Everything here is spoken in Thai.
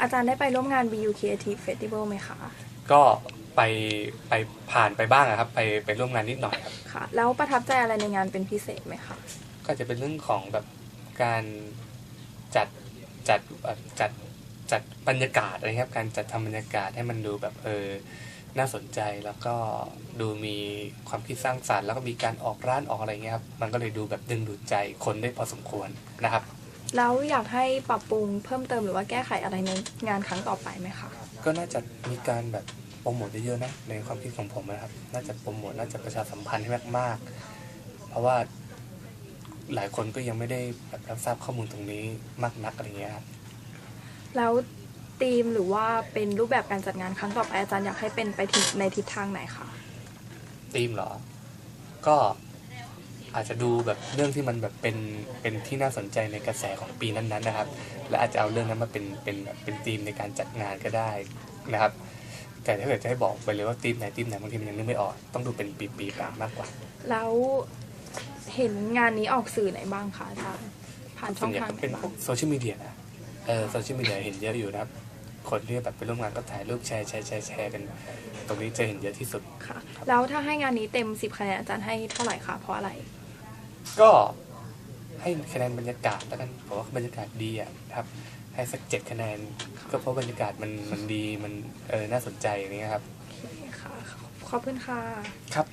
อาจารย์ได้ไปร่วมงาน BU Creative Festival ไหมคะ ก็ไปไปผ่านไปบ้างอะครับ ไปไปร่วมงานนิดหน่อยครับ ค่ะ แล้วประทับใจอะไรในงานเป็นพิเศษไหมคะ ก็จะเป็นเรื่องของแบบการจัดจัดเอ่อจัดจัดบรรยากาศอะไรครับ การจัดทำบรรยากาศให้มันดูแบบเออน่าสนใจแล้วก็ดูมีความคิดสร้างสรรค์แล้วก็มีการออกร้านออกอะไรเงี้ยครับ มันก็เลยดูแบบดึงดูดใจคนได้พอสมควรนะครับ แล้วอยากให้ปรับปรุงเพิ่มเติมหรือว่าแก้ไขอะไรในงานครั้งต่อไปไหมคะ ก็น่าจะมีการแบบโปรโมทเยอะๆนะในความคิดของผมนะครับ น่าจะโปรโมทน่าจะประชาสัมพันธ์ให้มากๆ เพราะว่าหลายคนก็ยังไม่ได้แบบรับทราบข้อมูลตรงนี้มากนักอะไรเงี้ยครับแล้วธีมหรือว่าเป็นรูปแบบการจัดงานครั้งต่อไปอาจารย์อยากให้เป็นไปทิศในทิศทางไหนคะธีมเหรอ ก็ อาจจะดูแบบเรื่องที่มันแบบเป็นเป็นที่น่าสนใจในกระแสของปีนั้นๆนะครับ และอาจจะเอาเรื่องนั้นมาเป็นเป็นแบบเป็นธีมในการจัดงานก็ได้นะครับ แต่ถ้าเกิดจะให้บอกไปเลยว่าธีมไหนธีมไหนบางทีมันยังนึกไม่ออก ต้องดูเป็นปีๆไปมากกว่า แล้วเห็นงานนี้ออกสื่อไหนบ้างคะอาจารย์ผ่านช่ส่อวนงใหญ่ทางก็ไหนเป็นพบ้างวกโซเชียลมีเดียนะเออโซเชียลมีเดียเห็นเยอะอยู่นะครับ คนที่แบบไปร่วมงานก็ถ่ายรูปแชร์แชร์แชร์แชร์กัน ตรงนี้จะเห็นเยอะที่สุด ค่ะ แล้วถ้าให้งานนี้เต็ม 10คะแนนอาจารย์ให้เท่าไหร่คะเพราะอะไร ก็ให้คะแนนบรรยากาศแล้วกันผมว่าบรรยากาศดีอะครับ ให้สักเจ็ดคะแนน ก็เพราะบรรยากาศมันมันดีมันเออน่าสนใจอย่างเงี้ยครับค่ะขอบคุณค่ะ ครับ